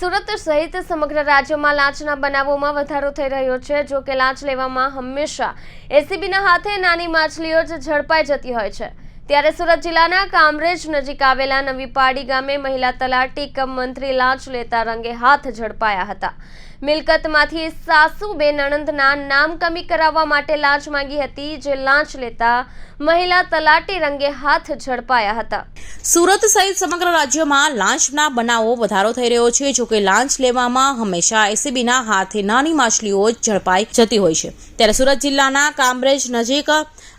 સુરત સહિત સમગ્ર રાજ્યમાં લાંચના બનાવોમાં વધારો થઈ રહ્યો છે. જો કે લાંચ લેવામાં હંમેશા એસીબીના હાથે નાની માછલીઓ જ ઝડપાઈ જતી હોય છે. ત્યારે સુરત જિલ્લાના કામરેજ નજીક આવેલા નવીપાડી ગામે મહિલા તલાટી કમ મંત્રી લાંચ લેતા રંગે હાથ ઝડપાયા હતા. મિલકતમાંથી સાસુ બે નણંદના નામ કમી કરાવવા માટે લાંચ માંગી હતી, જે લાંચ લેતા મહિલા તલાટી રંગે હાથ ઝડપાયા હતા. સુરત સહિત સમગ્ર રાજ્યમાં લાંચના બનાવો વધારો થઈ રહ્યો છે, જો કે લાંચ લેવામાં હંમેશા એસીબીના હાથે નાની માછલીઓ ઝડપાઈ જતી હોય છે. ત્યારે સુરત જિલ્લાના કામરેજ નજીક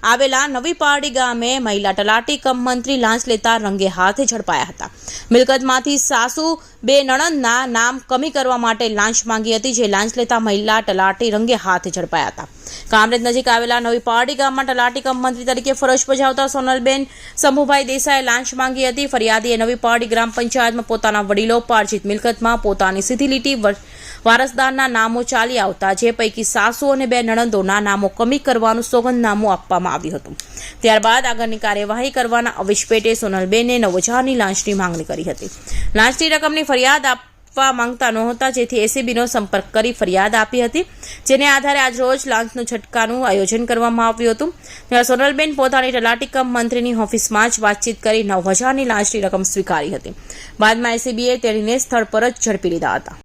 આવેલા નવીપાડી ગામે મહિલા તલાટી કમ મંત્રી લાંચ લેતા રંગે હાથે ઝડપાયા હતા. મિલકતમાંથી સાસુ બે નણંદના નામ કમી કરવા માટે લાંચ માંગી હતી, જે લાંચ લેતા મહિલા તલાટી રંગે હાથે ઝડપાયા હતા. કામરેજ નજીક આવેલા નવી પારડી ગામમાં તલાટી કમ મંત્રી તરીકે ફરજ બજાવતા સોનલબેન શંભુભાઈ દેસાઈએ લાંચ માંગી હતી. ફરિયાદીએ નવી પારડી ગ્રામ પંચાયતમાં પોતાના વડીલો પાર્જિત મિલકતમાં પોતાની સીધી લીટી વર- વારસદારના નામો ચાલી આવતા, જે પૈકી સાસુ અને બે નણંદોના નામો કમી કરવાનું સોગંદનામું આપવામાં આવ્યું હતું. ત્યારબાદ આગળની કાર્યવાહી કરવાના અવિશપેટે સોનલબેને નવ હજારની લાંચની માંગણી કરી હતી. લાંચની રકમની ફરિયાદ આપવા માંગતા નહોતા, જેથી એસીબીનો સંપર્ક કરી ફરિયાદ આપી હતી, જેને આધારે આજ રોજ લાંચનું છટકાનું આયોજન કરવામાં આવ્યું હતું. ત્યારે સોનલબેન પોતાની તલાટી કમ મંત્રીની ઓફિસમાં જ વાતચીત કરી નવ હજારની લાંચની રકમ સ્વીકારી હતી. બાદમાં એસીબીએ તેણીને સ્થળ પર જ ઝડપી લીધા હતા.